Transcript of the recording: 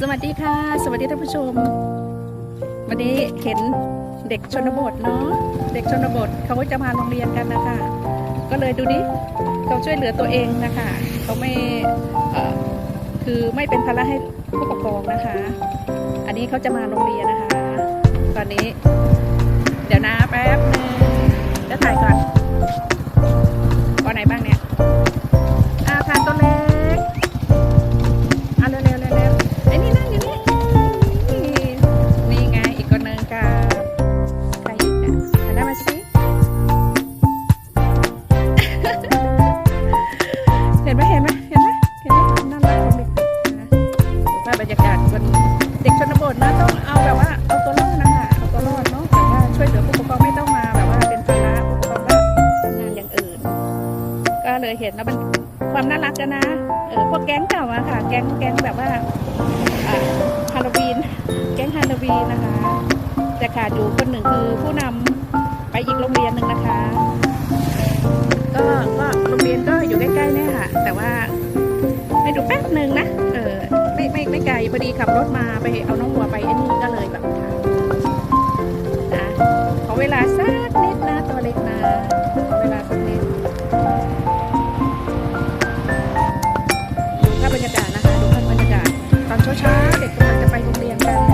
สวัสดีค่ะ สวัสดีท่านผู้ชม วันนี้เห็นเด็กชนบทเนาะเด็กชนบทเขาจะมาโรงเรียนกันนะคะ ก็เลยดูดิเขาช่วยเหลือตัวเองนะคะเขาไม่คือไม่เป็นภาระให้ผู้ปกครองนะคะ อันนี้เขาจะมาโรงเรียนนะคะ ตอนนี้ เดี๋ยวนะแป๊บนึงจะถ่ายก่อนก่อน ไหมเห็นไหมเห็นไหมเห็นไหมน่ารักคนเด็กนะดูภาพบรรยากาศคนเด็กชนบทนะต้องเอาแบบว่าเอาตัวรอดนะคะเอาตัวรอดเนาะแต่ว่าช่วยเหลือผู้ปกครองไม่ต้องมาแบบว่าเป็นภาระผู้ปกครองก็ทำงานอย่างอื่น ก็เลยเห็นแล้วมันความน่ารักกันนะเออพวกแก๊งเก่าอะค่ะ แก๊งแก๊งแบบว่าอ่าฮาโลวีนแก๊งฮาโลวีนนะคะแต่ขาดอยู่คนหนึ่งคือผู้นำไปอีกโรงเรียนหนึ่งนะคะ อยู่ใกล้ๆเนี่ยค่ะ แต่ว่าให้ดูแป๊บหนึ่งนะ เออไม่ไม่ไม่ไกลพอดีขับรถมาไปเอาน้องวัวไปไอ้นี่ก็เลยแบบค่ะนะขอเวลาสักนิดนะตัวเล็กนะขอเวลาสักนิดดูภาพบรรยากาศนะคะ ดูภาพบรรยากาศตอนเช้าๆเด็กกำลังจะไปโรงเรียนกัน